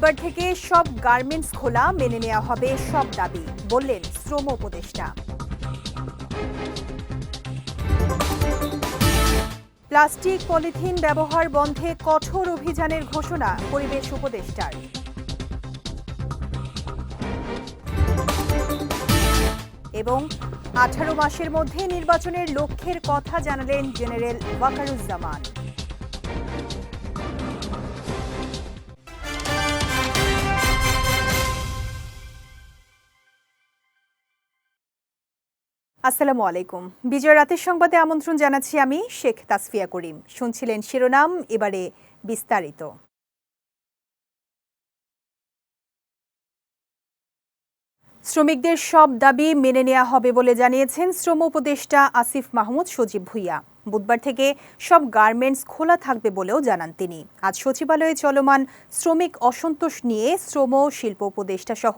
বুধবার থেকে সব গার্মেন্টস খোলা, মেনে নেওয়া হবে সব দাবি, বললেন শ্রম উপদেষ্টা। প্লাস্টিক, পলিথিন ব্যবহার বন্ধে কঠোর অভিযানের ঘোষণা পরিবেশ উপদেষ্টার। এবং আঠারো মাসের মধ্যে নির্বাচনের লক্ষ্যের কথা জানালেন জেনারেল ওয়াকারুজ্জামান। আসসালামু আলাইকুম। বিজয় রাতের সংবাদে আমন্ত্রণ জানাচ্ছি আমি শেখ তাসফিয়া করিম। শুনছিলেন শিরোনাম, এবারে বিস্তারিত। শ্রমিকদের সব দাবি মেনে নেওয়া হবে বলে জানিয়েছেন শ্রম উপদেষ্টা আসিফ মাহমুদ সজীব ভুইয়া। বুধবার থেকে সব গার্মেন্টস খোলা থাকবে বলেও জানান তিনি। আজ সচিবালয়ে চলমান শ্রমিক অসন্তোষ নিয়ে শ্রম শিল্প উপদেষ্টা সহ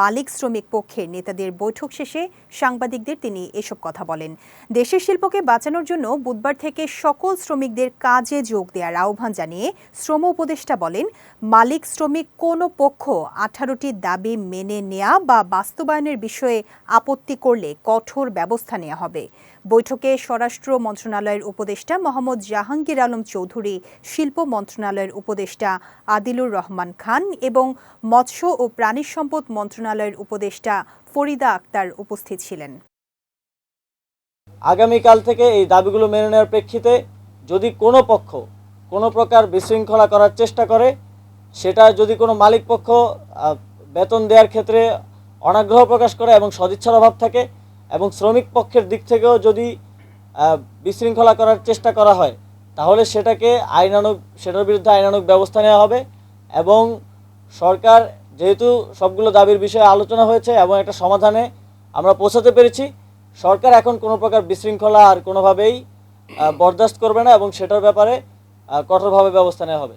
মালিক শ্রমিক পক্ষের নেতাদের বৈঠক শেষে সাংবাদিকদের তিনি এসব কথা বলেন। দেশের শিল্পকে বাঁচানোর জন্য বুধবার থেকে সকল শ্রমিকদের কাজে যোগ দেওয়ার আহ্বান জানিয়ে শ্রম উপদেষ্টা বলেন, মালিক শ্রমিক কোনো পক্ষ আঠারোটি দাবি মেনে নেয়া বা বাস্তবায়নের বিষয়ে আপত্তি করলে কঠোর ব্যবস্থা নেওয়া হবে। বৈঠকে স্বরাষ্ট্র মন্ত্রণালয়ের উপদেষ্টা মোহাম্মদ জাহাঙ্গীর আলম চৌধুরী, শিল্প মন্ত্রণালয়ের উপদেষ্টা আদিলুর রহমান খান এবং মৎস্য ও প্রাণী সম্পদ মন্ত্রণালয়ের উপদেষ্টা ফরিদা আক্তার উপস্থিত ছিলেন। আগামীকাল থেকে এই দাবিগুলো মেনে নেওয়ার প্রেক্ষিতে যদি কোনো পক্ষ কোনো প্রকার বিশৃঙ্খলা করার চেষ্টা করে, সেটা যদি কোনো মালিক পক্ষ বেতন দেওয়ার ক্ষেত্রে অনাগ্রহ প্রকাশ করে এবং সদিচ্ছার অভাব থাকে এবং শ্রমিক পক্ষের দিক থেকেও যদি বিশৃঙ্খলা করার চেষ্টা করা হয়, তাহলে সেটাকে আইনানুগ, সেটার বিরুদ্ধে আইনানুগ ব্যবস্থা নেওয়া হবে এবং সরকার যেহেতু সবগুলো দাবির বিষয়ে আলোচনা হয়েছে এবং একটা সমাধানে আমরা পৌঁছাতে পেরেছি, সরকার এখন কোনো প্রকার বিশৃঙ্খলা আর কোনোভাবেই বরদাস্ত করবে না এবং সেটার ব্যাপারে কঠোরভাবে ব্যবস্থা নেওয়া হবে।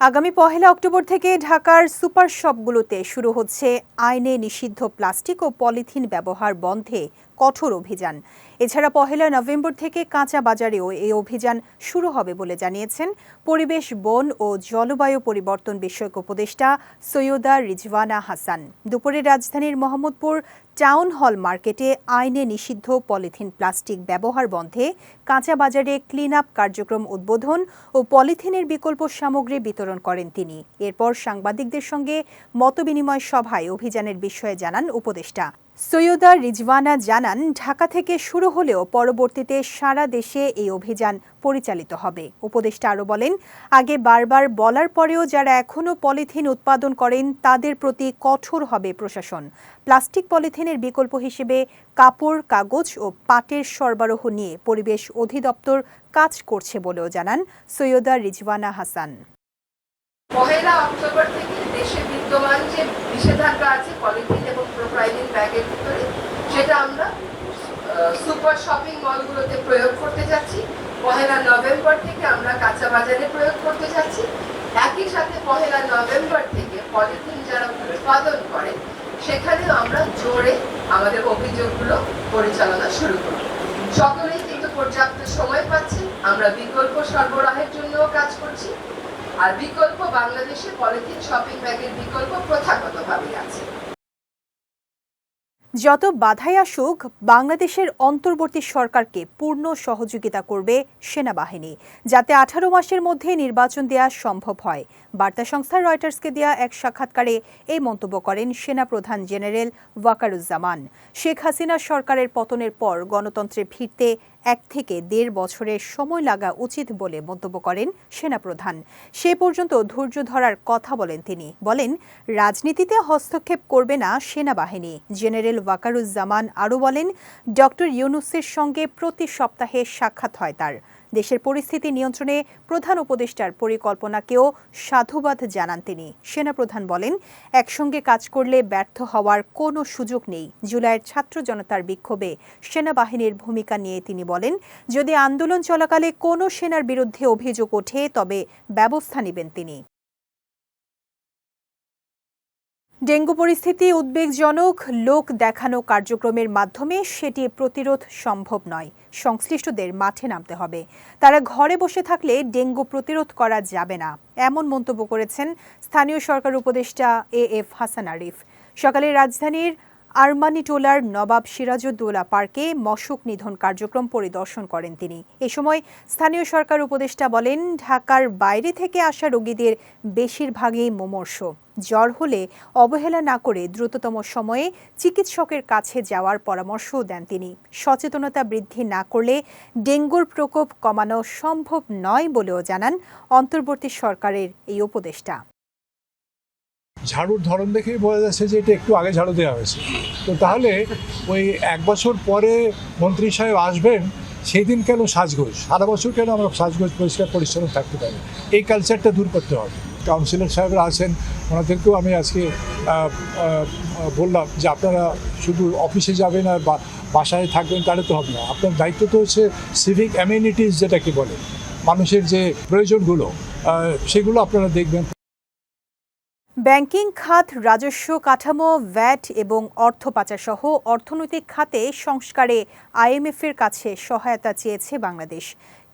আগামী পহেলা অক্টোবর থেকে ঢাকার সুপার শপগুলোতে শুরু হচ্ছে আইনে নিষিদ্ধ প্লাস্টিক ও পলিথিন ব্যবহার বন্ধে কঠোর অভিযান। এছাড়া পহেলা নভেম্বর থেকে কাঁচা বাজারেও এই অভিযান শুরু হবে বলে জানিয়েছেন পরিবেশ, বন ও জলবায়ু পরিবর্তন বিষয়ক উপদেষ্টা সৈয়দা রিজওয়ানা হাসান। দুপুরে রাজধানীর মোহাম্মদপুর টাউন হল মার্কেটে আইনে নিষিদ্ধ পলিথিন প্লাস্টিক ব্যবহার বন্ধে কাঁচা বাজারে ক্লিন আপ কার্যক্রম উদ্বোধন ও পলিথিনের বিকল্প সামগ্রী বিতরণ করেন তিনি। এরপর সাংবাদিকদের সঙ্গে মতবিনিময় সভায় অভিযানের বিষয়ে জানান উপদেষ্টা। সৈয়দা রিজওয়ানা জানান, ঢাকা থেকে শুরু হলেও পরবর্তীতে সারা দেশে এই অভিযান পরিচালিত হবে। উপদেষ্টা আরও বলেন, আগে বারবার বলার পরেও যারা এখনও পলিথিন উৎপাদন করেন, তাদের প্রতি কঠোর হবে প্রশাসন। প্লাস্টিক পলিথিনের বিকল্প হিসেবে কাপড়, কাগজ ও পাটের সরবরাহ নিয়ে পরিবেশ অধিদপ্তর কাজ করছে বলেও জানান সৈয়দা রিজওয়ানা হাসান। পহেলা অক্টোবর থেকে দেশে বিদ্যমান যে নিষেধাজ্ঞা আছে, পলিথিন এবং ব্যাগের ভিতরে সেটা আমরা সুপার শপিং মলগুলোতে প্রয়োগ করতে যাচ্ছি। পহেলা নভেম্বর থেকে আমরা কাঁচা বাজারে প্রয়োগ করতে যাচ্ছি। একই সাথে পহেলা নভেম্বর থেকে পলিথিন যারা উৎপাদন করে, সেখানেও আমরা জোরে আমাদের অভিযোগগুলো পরিচালনা শুরু করব সকলেই কিন্তু পর্যাপ্ত সময় পাচ্ছে। আমরা বিকল্প সরবরাহের জন্যও কাজ করছি। আর বিকল্প বাংলাদেশে পলিথিন শপিং ব্যাগের বিকল্প প্রথাগতভাবেই আছে। যত বাধাই আসুক, বাংলাদেশের অন্তর্বর্তী সরকারকে পূর্ণ সহযোগিতা করবে সেনাবাহিনী। যাতে আঠারো মাসের মধ্যে নির্বাচন দেয়া সম্ভব হয়। বার্তা সংস্থা রয়টার্সকে দেয়া এক সাক্ষাৎকারে এই মন্তব্য করেন সেনাপ্রধান জেনারেল ওয়াকারুজ্জামান। শেখ হাসিনা সরকারের পতনের পর গণতন্ত্রে ফিরতে এক থেকে দেড় বছরের সময় লাগা উচিত বলে মন্তব্য করেন সেনাপ্রধান। সে পর্যন্ত ধৈর্য ধরার কথা বলেন তিনি। বলেন, রাজনীতিতে হস্তক্ষেপ করবে না সেনাবাহিনী। জেনারেল ওয়াকারুজ্জামান আরও বলেন, ডক্টর ইউনুসের সঙ্গে প্রতি সপ্তাহে সাক্ষাৎ হয় তার। দেশের পরিস্থিতি নিয়ন্ত্রণে প্রধান উপদেষ্টার পরিকল্পনাকেও সাধুবাদ জানান তিনি। সেনাপ্রধান বলেন, একসঙ্গে কাজ করলে ব্যর্থ হওয়ার কোনো সুযোগ নেই। জুলাইয়ের ছাত্র জনতার বিক্ষোভে সেনাবাহিনীর ভূমিকা নিয়ে তিনি বলেন, যদি আন্দোলন চলাকালে কোনো সেনার বিরুদ্ধে অভিযোগ ওঠে, তবে ব্যবস্থা নেবেন তিনি। ডেঙ্গু পরিস্থিতি উদ্বেগজনক, লোক দেখানো কার্যক্রমের মাধ্যমে সেটি প্রতিরোধ সম্ভব নয়। সংশ্লিষ্টদের মাঠে নামতে হবে। তারা ঘরে বসে থাকলে ডেঙ্গু প্রতিরোধ করা যাবে না, এমন মন্তব্য করেছেন স্থানীয় সরকার উপদেষ্টা এ এফ হাসান আরিফ। সকালে রাজধানীর আরমানিটোলার নবাব সিরাজউদ্দৌলা পার্কে মশক নিধন কার্যক্রম পরিদর্শন করেন তিনি। এ সময় স্থানীয় সরকার উপদেষ্টা বলেন, ঢাকার বাইরে থেকে আসা রোগীদের বেশিরভাগই মুমূর্ষ। জ্বর হলে অবহেলা না করে দ্রুততম সময়ে চিকিৎসকের কাছে যাওয়ার পরামর্শও দেন তিনি। সচেতনতা বৃদ্ধি না করলে ডেঙ্গুর প্রকোপ কমানো সম্ভব নয় বলেও জানান অন্তর্বর্তী সরকারের এই উপদেষ্টা। ঝাড়ুর ধরন দেখেই বোঝা যাচ্ছে যে এটা একটু আগে ঝাড়ু দেওয়া হয়েছে। তো তাহলে ওই এক বছর পরে মন্ত্রী সাহেব আসবেন সেই দিন কেন সাজগোজ? সারা বছর কেন আমরা সাজগোজ পরিষ্কার পরিচ্ছন্ন থাকতে পারি? এই কালচারটা দূর করতে হবে। কাউন্সিলর সাহেবরা আছেন, ওনাদেরকেও আমি আজকে বললাম যে আপনারা শুধু অফিসে যাবেন আর বাসায় থাকবেন, তাহলে তো হবে না। আপনার দায়িত্ব তো হচ্ছে সিভিক অ্যামিউনিটিস যেটাকে বলে। মানুষের যে প্রয়োজনগুলো সেগুলো আপনারা দেখবেন। ব্যাংকিং খাত, রাজস্ব কাঠামো, ভ্যাট এবং অর্থ পাচারসহ অর্থনৈতিক খাতে সংস্কারে আইএমএফের কাছে সহায়তা চেয়েছে বাংলাদেশ।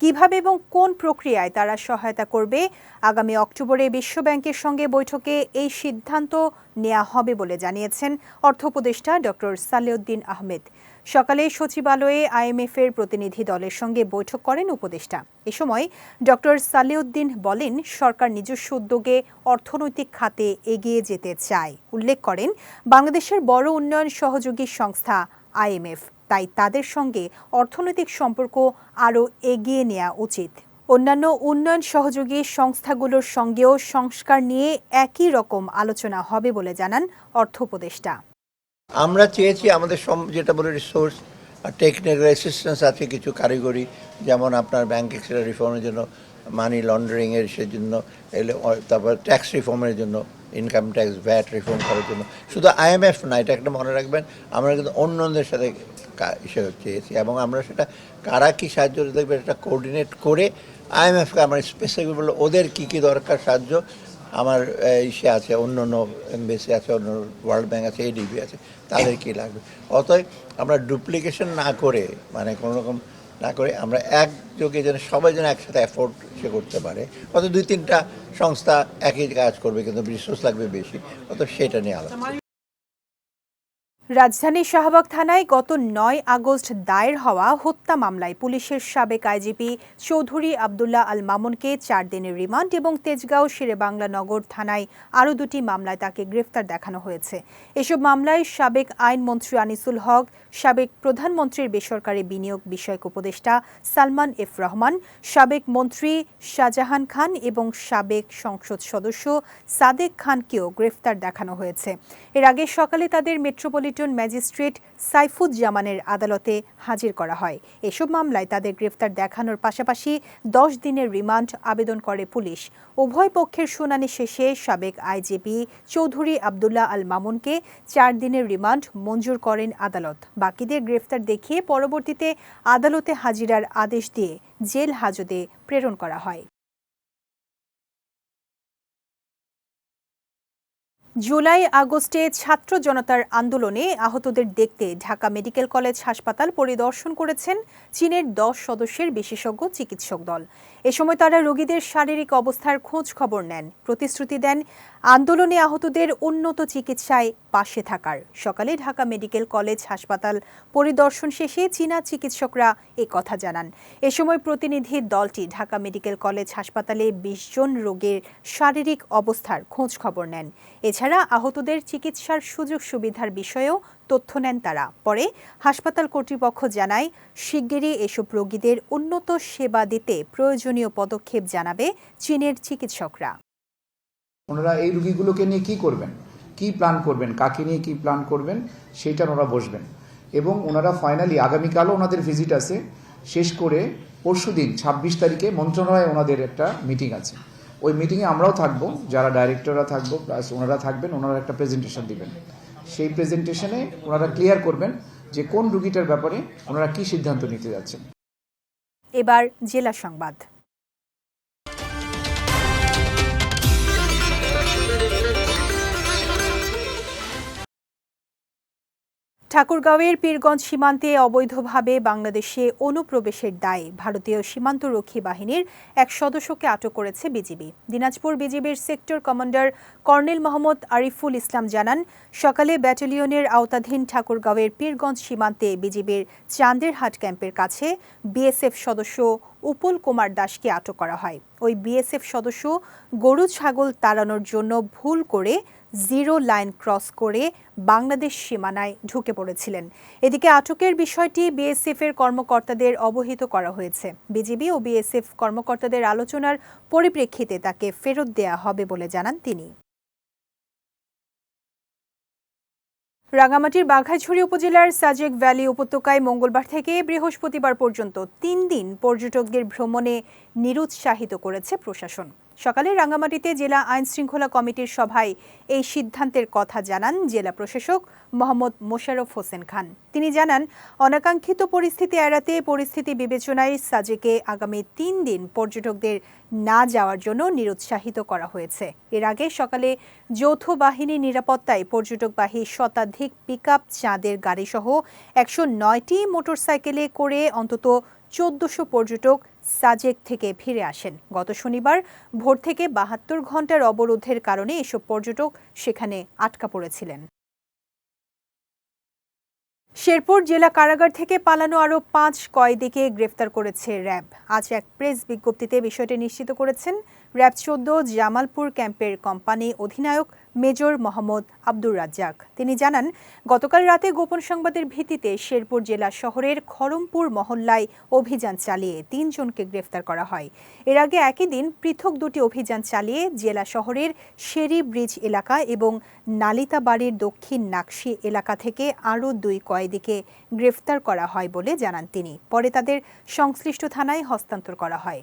কীভাবে এবং কোন প্রক্রিয়ায় তারা সহায়তা করবে? আগামী অক্টোবরে বিশ্বব্যাংকের সঙ্গে বৈঠকে এই সিদ্ধান্ত নেওয়া হবে বলে জানিয়েছেন অর্থ উপদেষ্টা ডক্টর সালেউদ্দিন আহমেদ। সকালে সচিবালয়ে আইএমএফের প্রতিনিধি দলের সঙ্গে বৈঠক করেন উপদেষ্টা। এ সময় ডক্টর সালেউদ্দিন বলেন, সরকার নিজস্ব উদ্যোগে অর্থনৈতিক খাতে এগিয়ে যেতে চায়। উল্লেখ করেন, বাংলাদেশের বড় উন্নয়ন সহযোগী সংস্থা আইএমএফ। তাই তাদের সঙ্গে অর্থনৈতিক সম্পর্ক আরও এগিয়ে নেওয়া উচিত। অন্যান্য উন্নয়ন সহযোগী সংস্থাগুলোর সঙ্গেও সংস্কার নিয়ে একই রকম আলোচনা হবে বলে জানান অর্থ উপদেষ্টা। আমরা চেয়েছি আমাদের যেটা বলে রিসোর্স টেকনিক্যাল অ্যাসিস্ট্যান্স আছে কিছু কারিগরি যেমন আপনার ব্যাংক এক্সট্রা রিফর্মের জন্য মানি লন্ডারিংয়ের সেজন্য তারপর ট্যাক্স রিফর্মের জন্য। ইনকাম ট্যাক্স ভ্যাট রিফর্ম করার জন্য। শুধু আইএমএফ না এটা একটা মনে রাখবেন, আমরা কিন্তু অন্যদের সাথে ইসে চেয়েছি এবং আমরা সেটা কারা কী সাহায্য দেখবে সেটা কোঅর্ডিনেট করে আইএমএফকে আমরা স্পেসিফিক বলে ওদের কী কী দরকার সাহায্য? আমার ইসে আছে, অন্য অন্য এমবেসি আছে, অন্য ওয়ার্ল্ড ব্যাঙ্ক আছে এডিবি আছে, তাদের কী লাগবে? অতএব আমরা ডুপ্লিকেশন না করে মানে কোনো রকম না করে আমরা একযোগে যেন সবাই যেন একসাথে অ্যাফোর্ড সে করতে পারে। অত দুই তিনটা সংস্থা একই কাজ করবে, কিন্তু রিসোর্স লাগবে বেশি। অত সেটা নিয়ে আলাদা রাজধানীর শাহবাগ থানায় গত নয় আগস্ট দায়ের হওয়া হত্যা মামলায় পুলিশের সাবেক আইজিপি চৌধুরী আবদুল্লাহ আল মামুনকে চার দিনের রিমান্ড এবং তেজগাঁও শেরেবাংলা নগর থানায় আরও দুটি মামলায় তাকে গ্রেফতার দেখানো হয়েছে। এসব মামলায় সাবেক আইনমন্ত্রী আনিসুল হক, সাবেক প্রধানমন্ত্রীর বেসরকারি বিনিয়োগ বিষয়ক উপদেষ্টা সালমান এফ রহমান, সাবেক মন্ত্রী শাহজাহান খান এবং সাবেক সংসদ সদস্য সাদেক খানকেও গ্রেফতার দেখানো হয়েছে। এর আগে সকালে তাদের মেট্রোপলিটন ম্যাজিস্ট্রেট সাইফুজ্জামানের আদালতে হাজির করা হয়। এসব মামলায় তাদের গ্রেফতার দেখানোর পাশাপাশি দশ দিনের রিমান্ড আবেদন করে পুলিশ। উভয় পক্ষের শুনানি শেষে সাবেক আইজিপি চৌধুরী আবদুল্লাহ আল মামুনকে চার দিনের রিমান্ড মঞ্জুর করেন আদালত। বাকিদের গ্রেফতার দেখিয়ে পরবর্তীতে আদালতে হাজিরার আদেশ দিয়ে জেল হাজতে প্রেরণ করা হয়। জুলাই আগস্টে ছাত্র জনতার আন্দোলনে আহতদের দেখতে ঢাকা মেডিকেল কলেজ হাসপাতাল পরিদর্শন করেছেন চীনের দশ সদস্যের বিশেষজ্ঞ চিকিৎসক দল। এ সময় তারা রোগীদের শারীরিক অবস্থার খোঁজ খবর নেন। প্রতিশ্রুতি দেন আন্দোলনে আহতদের উন্নত চিকিৎসায় পাশে থাকার। সকালে ঢাকা মেডিকেল কলেজ হাসপাতাল পরিদর্শন শেষে চীনা চিকিৎসকরা এ কথা জানান। এ সময় প্রতিনিধি দলটি ঢাকা মেডিকেল কলেজ হাসপাতালে বিশ জন রোগীর শারীরিক অবস্থার খোঁজ খবর নেন। এছাড়া আহতদের চিকিৎসার সুযোগ সুবিধার বিষয়েও তথ্য নেন তারা। পরে হাসপাতাল কর্তৃপক্ষ জানায়, শিগগিরই এসব রোগীদের উন্নত সেবা দিতে প্রয়োজনীয় পদক্ষেপ জানাবে চীনের চিকিৎসকরা। ওনারা এই রুগীগুলোকে নিয়ে কি করবেন? কি প্ল্যান করবেন? কাকে নিয়ে কি প্ল্যান করবেন? সেটা ওনারা বসবেন। এবং ওনারা ফাইনালি আগামীকালও ওনাদের ভিজিট আছে। শেষ করে পরশু দিন ছাব্বিশ তারিখে মন্ত্রণালয়ে ওনাদের একটা মিটিং আছে। ওই মিটিংয়ে আমরাও থাকব, যারা ডাইরেক্টররা থাকব প্লাস ওনারা থাকবেন, ওনারা একটা প্রেজেন্টেশন দিবেন। সেই প্রেজেন্টেশনে ওনারা ক্লিয়ার করবেন যে কোন রুগীটার ব্যাপারে ওনারা কি সিদ্ধান্ত নিতে যাচ্ছেন। এবার জেলা সংবাদ। ঠাকুরগাঁওয়ের পীরগঞ্জ সীমান্তে অবৈধভাবে বাংলাদেশে অনুপ্রবেশের দায়ে ভারতীয় সীমান্তরক্ষী বাহিনীর এক সদস্যকে আটক করেছে বিজিবি। দিনাজপুর বিজিবির sector commander colonel Mohammad Ariful Islam জানান, সকালে ব্যাটালিয়নের আওতাধীন ঠাকুরগাঁওয়ের পীরগঞ্জ সীমান্তে বিজিবির চান্দেরহাট ক্যাম্পের কাছে বিএসএফ সদস্য উপুল কুমার দাসকে আটক করা হয়। ওই বিএসএফ সদস্য গরু, ছাগল তাড়ানোর জন্য ভুল করে জিরো লাইন ক্রস করে বাংলাদেশ সীমানায় ঢুকে পড়েছিলেন। এদিকে আটকের বিষয়টি বিএসএফ এর কর্মকর্তাদের অবহিত করা হয়েছে। বিজিবি ও বিএসএফ কর্মকর্তাদের আলোচনার পরিপ্রেক্ষিতে তাকে ফেরত দেয়া হবে বলে জানান তিনি। রাঙামাটির বাঘাইছড়ি উপজেলার সাজেক ভ্যালি উপত্যকায় মঙ্গলবার থেকে বৃহস্পতিবার পর্যন্ত তিন দিন পর্যটকদের ভ্রমণে নিরুৎসাহিত করেছে প্রশাসন। সকালে রাঙ্গামাটিতে জেলা আইন শৃঙ্খলা কমিটির সভায় এই সিদ্ধান্তের কথা জানান জেলা প্রশাসক মোহাম্মদ মোশারফ হোসেন খান। তিনি জানান, অনাকাঙ্ক্ষিত পরিস্থিতি এড়াতে পরিস্থিতি বিবেচনায় সাজেকে আগামী তিন দিন পর্যটকদের না যাওয়ার জন্য নিরুৎসাহিত করা হয়েছে। এর আগে সকালে যৌথ বাহিনীর নিরাপত্তায় পর্যটকবাহী শতাধিক পিকআপ চাঁদের গাড়িসহ একশো নয়টি মোটরসাইকেলে করে অন্তত চোদ্দশো পর্যটক সাজেক থেকে ফিরে আসেন। গত শনিবার ভোর থেকে বাহাত্তর ঘণ্টার অবরোধের কারণে এসব পর্যটক সেখানে আটকা পড়েছিলেন। শেরপুর জেলা কারাগার থেকে পালানো আরও পাঁচ কয়েদিকে গ্রেফতার করেছে র্যাব। আজ এক প্রেস বিজ্ঞপ্তিতে বিষয়টি নিশ্চিত করেছেন। র্যাব চোদ্দ জামালপুর ক্যাম্পের কোম্পানি অধিনায়ক মেজর মোহাম্মদ আব্দুর রাজ্জাক। তিনি জানান, গতকাল রাতে গোপন সংবাদের ভিত্তিতে শেরপুর জেলা শহরের খরমপুর মহল্লায় অভিযান চালিয়ে তিনজনকে গ্রেফতার করা হয়। এর আগে একই দিন পৃথক দুটি অভিযান চালিয়ে জেলা শহরের শেরি ব্রিজ এলাকা এবং নালিতাবাড়ির দক্ষিণ নাকশি এলাকা থেকে আরও দুই কয়েদিকে গ্রেফতার করা হয় বলে জানান তিনি। পরে তাদের সংশ্লিষ্ট থানায় হস্তান্তর করা হয়।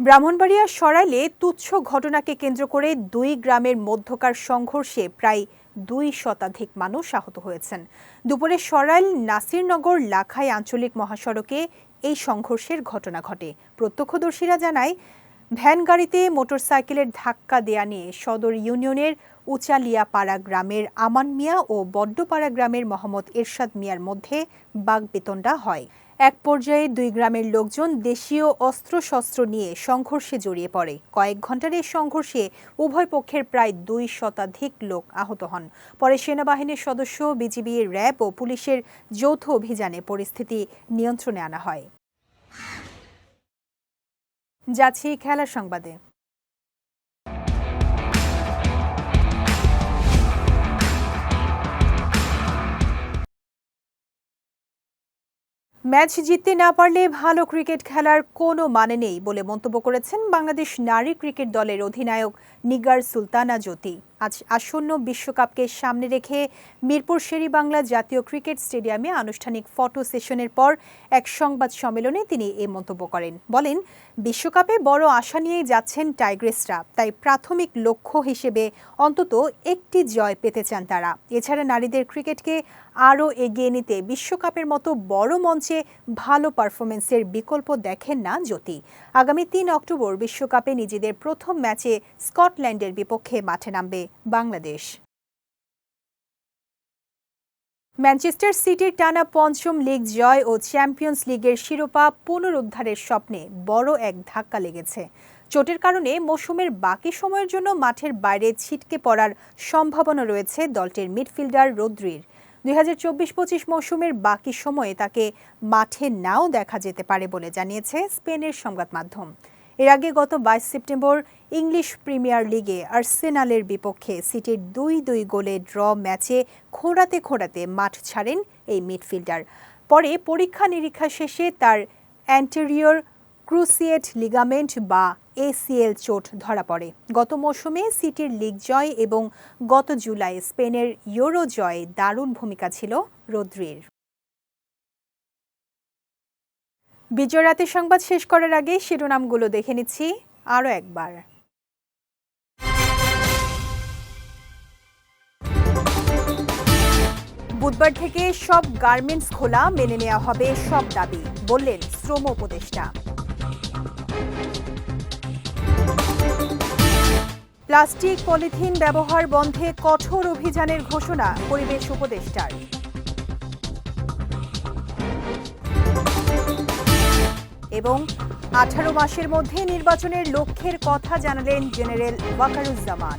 ব্রাহ্মণবাড়িয়া সরাইলে তুচ্ছ ঘটনাকে কেন্দ্র করে দুই গ্রামের মধ্যকার সংঘর্ষে প্রায় দুই শতাধিক মানুষ আহত হয়েছেন। দুপুরে সরাইল নাসিরনগর লাখাই আঞ্চলিক মহাসড়কে এই সংঘর্ষের ঘটনা ঘটে। প্রত্যক্ষদর্শীরা জানায় ভ্যান গাড়িতে মোটরসাইকেলের ধাক্কা দেয়া নিয়ে সদর ইউনিয়নের উচালিয়াপাড়া গ্রামের আমান মিয়া ও বড্ডপাড়া গ্রামের মোহাম্মদ এরশাদ মিয়ার মধ্যে বাগবেতণ্ডা হয়। এক পর্যায়ে দুই গ্রামের লোকজন দেশীয় অস্ত্রশস্ত্র নিয়ে সংঘর্ষে জড়িয়ে পড়ে। কয়েক ঘণ্টার এই সংঘর্ষে উভয় পক্ষের প্রায় দুই শতাধিক লোক আহত হন। পরে সেনাবাহিনীর সদস্য, বিজিবি র্যাব ও পুলিশের যৌথ অভিযানে পরিস্থিতি নিয়ন্ত্রণে আনা হয়। যাচ্ছি খেলার সংবাদে। ম্যাচ জিততে না পারলে ভালো ক্রিকেট খেলার কোনো মানে নেই বলে মন্তব্য করেছেন বাংলাদেশ নারী ক্রিকেট দলের অধিনায়ক নিগার সুলতানা জ্যোতি। আজ আসন্ন বিশ্বকাপকে সামনে রেখে মিরপুর শেরি বাংলা জাতীয় ক্রিকেট স্টেডিয়ামে আনুষ্ঠানিক ফটো সেশনের পর এক সংবাদ সম্মেলনে তিনি এ মন্তব্য করেন। বলেন, বিশ্বকাপে বড় আশা নিয়েই যাচ্ছেন টাইগ্রেসরা, তাই প্রাথমিক লক্ষ্য হিসেবে অন্তত একটি জয় পেতে চান তারা। এছাড়া নারীদের ক্রিকেটকে আরও এগিয়ে নিতে বিশ্বকাপের মতো বড় মঞ্চে ভালো পারফরমেন্সের বিকল্প দেখেন না জ্যোতি। আগামী তিন অক্টোবর বিশ্বকাপে নিজেদের প্রথম ম্যাচে স্কটল্যান্ডের বিপক্ষে মাঠে নামবে বাংলাদেশ। ম্যানচেস্টার সিটির টানা পঞ্চম লিগ জয় ও চ্যাম্পিয়ন্স লিগের শিরোপা পুনরুদ্ধারের স্বপ্নে বড় এক ধাক্কা লেগেছে। চোটের কারণে মৌসুমের বাকি সময়ের জন্য মাঠের বাইরে ছিটকে পড়ার সম্ভাবনা রয়েছে দলটির মিডফিল্ডার রদ্রির। দুই হাজার চব্বিশ পঁচিশ মৌসুমের বাকি সময়ে তাকে মাঠে নাও দেখা যেতে পারে বলে জানিয়েছে স্পেনের সংবাদ মাধ্যম। এর আগে গত বাইশ সেপ্টেম্বর ইংলিশ প্রিমিয়ার লিগে আর্সেনালের বিপক্ষে সিটির দুই দুই গোলে ড্র ম্যাচে খোঁড়াতে খোঁড়াতে মাঠ ছাড়েন এই মিডফিল্ডার। পরে পরীক্ষা নিরীক্ষা শেষে তার অ্যান্টেরিয়র ক্রুসিয়েট লিগামেন্ট বা এসিএল চোট ধরা পড়ে। গত মৌসুমে সিটির লিগ জয় এবং গত জুলাই স্পেনের ইউরো জয়ে দারুণ ভূমিকা ছিল রদ্রির। বিজয় রাতের সংবাদ শেষ করার আগে শিরোনামগুলো দেখে নিচ্ছি আরও একবার। বুধবার থেকে সব গার্মেন্টস খোলা, মেনে নেওয়া হবে সব দাবি, বললেন শ্রম উপদেষ্টা। প্লাস্টিক পলিথিন ব্যবহার বন্ধে কঠোর অভিযানের ঘোষণা পরিবেশ উপদেষ্টার। এবং আঠারো মাসের মধ্যে নির্বাচনের লক্ষ্যের কথা জানালেন জেনারেল ওয়াকারুজ্জামান।